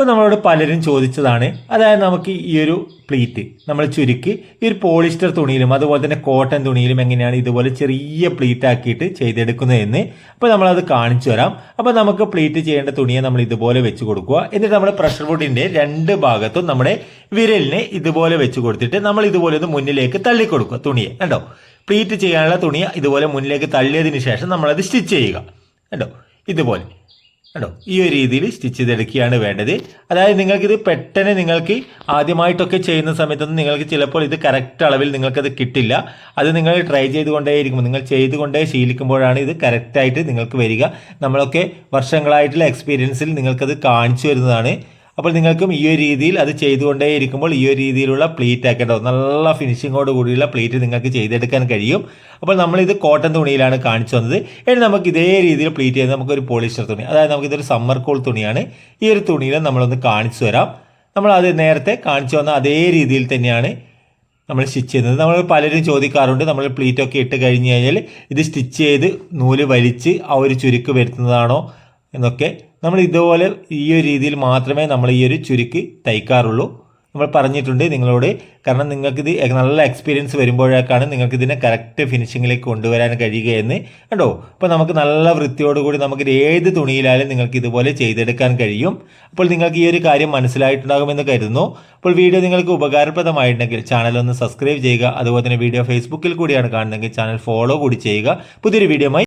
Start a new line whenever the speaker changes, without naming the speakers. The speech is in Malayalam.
ഇപ്പോൾ നമ്മളോട് പലരും ചോദിച്ചതാണ്. അതായത് നമുക്ക് ഈ ഒരു പ്ലീറ്റ് നമ്മൾ ചുരുക്കി ഈ ഒരു പോളിസ്റ്റർ തുണിയിലും അതുപോലെ തന്നെ കോട്ടൺ തുണിയിലും എങ്ങനെയാണ് ഇതുപോലെ ചെറിയ പ്ലീറ്റ് ആക്കിയിട്ട് ചെയ്തെടുക്കുന്നതെന്ന് അപ്പോൾ നമ്മളത് കാണിച്ചു തരാം. അപ്പോൾ നമുക്ക് പ്ലീറ്റ് ചെയ്യേണ്ട തുണിയെ നമ്മൾ ഇതുപോലെ വെച്ച് കൊടുക്കുക. എന്നിട്ട് നമ്മുടെ പ്രഷർ വുഡിന്റെ രണ്ട് ഭാഗത്തും നമ്മുടെ വിരലിനെ ഇതുപോലെ വെച്ച് കൊടുത്തിട്ട് നമ്മൾ ഇതുപോലെ ഒന്ന് മുന്നിലേക്ക് തള്ളി കൊടുക്കുക തുണിയെ. കണ്ടോ? പ്ലീറ്റ് ചെയ്യാനുള്ള തുണിയെ ഇതുപോലെ മുന്നിലേക്ക് തള്ളിയതിന് ശേഷം നമ്മളത് സ്റ്റിച്ച് ചെയ്യുക. കണ്ടോ? ഇതുപോലെ. കണ്ടോ? ഈ ഒരു രീതിയിൽ സ്റ്റിച്ച് ചെയ്തെടുക്കുകയാണ് വേണ്ടത്. അതായത് നിങ്ങൾക്കിത് പെട്ടെന്ന് നിങ്ങൾക്ക് ആദ്യമായിട്ടൊക്കെ ചെയ്യുന്ന സമയത്തൊന്നും നിങ്ങൾക്ക് ചിലപ്പോൾ ഇത് കറക്റ്റ് അളവിൽ നിങ്ങൾക്കത് കിട്ടില്ല. അത് നിങ്ങൾ ട്രൈ ചെയ്തുകൊണ്ടേയിരിക്കും. നിങ്ങൾ ചെയ്തുകൊണ്ടേ ശീലിക്കുമ്പോഴാണ് ഇത് കറക്റ്റായിട്ട് നിങ്ങൾക്ക് വരിക. നമ്മളൊക്കെ വർഷങ്ങളായിട്ടുള്ള എക്സ്പീരിയൻസിൽ നിങ്ങൾക്കത് കാണിച്ചു വരുന്നതാണ് അപ്പോൾ നിങ്ങൾക്കും ഈ ഒരു രീതിയിൽ അത് ചെയ്തുകൊണ്ടേ ഇരിക്കുമ്പോൾ ഈ ഒരു രീതിയിലുള്ള പ്ലീറ്റ് ആക്കേണ്ടത് നല്ല ഫിനിഷിങ്ങോട് കൂടിയുള്ള പ്ലീറ്റ് നിങ്ങൾക്ക് ചെയ്തെടുക്കാൻ കഴിയും. അപ്പോൾ നമ്മളിത് കോട്ടൺ തുണിയിലാണ് കാണിച്ചു വന്നത് ഇനി നമുക്ക് ഇതേ രീതിയിൽ പ്ലീറ്റ് ചെയ്ത് നമുക്കൊരു പോളിസ്റ്റർ തുണി അതായത് നമുക്കിതൊരു സമ്മർ കൂൾ തുണിയാണ്. ഈ ഒരു തുണിയിൽ നമ്മളൊന്ന് കാണിച്ചു തരാം. നമ്മൾ അത് നേരത്തെ കാണിച്ചു വന്ന അതേ രീതിയിൽ തന്നെയാണ് നമ്മൾ സ്റ്റിച്ച് ചെയ്യുന്നത്. നമ്മൾ പലരും ചോദിക്കാറുണ്ട് നമ്മൾ പ്ലീറ്റ് ഒക്കെ ഇട്ട് കഴിഞ്ഞ് കഴിഞ്ഞാൽ ഇത് സ്റ്റിച്ച് ചെയ്ത് നൂൽ വലിച്ച് ആ ഒരു ചുരുക്ക് വരുത്തുന്നതാണോ എന്നൊക്കെ. നമ്മൾ ഇതുപോലെ ഈ ഒരു രീതിയിൽ മാത്രമേ നമ്മൾ ഈ ഒരു ചുരുക്ക് തയ്ക്കാറുള്ളൂ. നമ്മൾ പറഞ്ഞിട്ടുണ്ട് നിങ്ങളോട്. കാരണം നിങ്ങൾക്കിത് നല്ല എക്സ്പീരിയൻസ് വരുമ്പോഴേക്കാണ് നിങ്ങൾക്ക് ഇതിനെ കറക്റ്റ് ഫിനിഷിങ്ങിലേക്ക് കൊണ്ടുവരാൻ കഴിയുക എന്ന്. കണ്ടോ? അപ്പോൾ നമുക്ക് നല്ല വൃത്തിയോടുകൂടി നമുക്ക് ഏത് തുണിയിലായാലും നിങ്ങൾക്ക് ഇതുപോലെ ചെയ്തെടുക്കാൻ കഴിയും. അപ്പോൾ നിങ്ങൾക്ക് ഈ ഒരു കാര്യം മനസ്സിലായിട്ടുണ്ടാകുമെന്ന് കരുതുന്നു. അപ്പോൾ വീഡിയോ നിങ്ങൾക്ക് ഉപകാരപ്രദമായിട്ടുണ്ടെങ്കിൽ ചാനൽ ഒന്ന് സബ്സ്ക്രൈബ് ചെയ്യുക. അതുപോലെ തന്നെ വീഡിയോ ഫേസ്ബുക്കിൽ കൂടിയാണ് കാണുന്നതെങ്കിൽ ചാനൽ ഫോളോ കൂടി ചെയ്യുക. പുതിയൊരു വീഡിയോയുമായി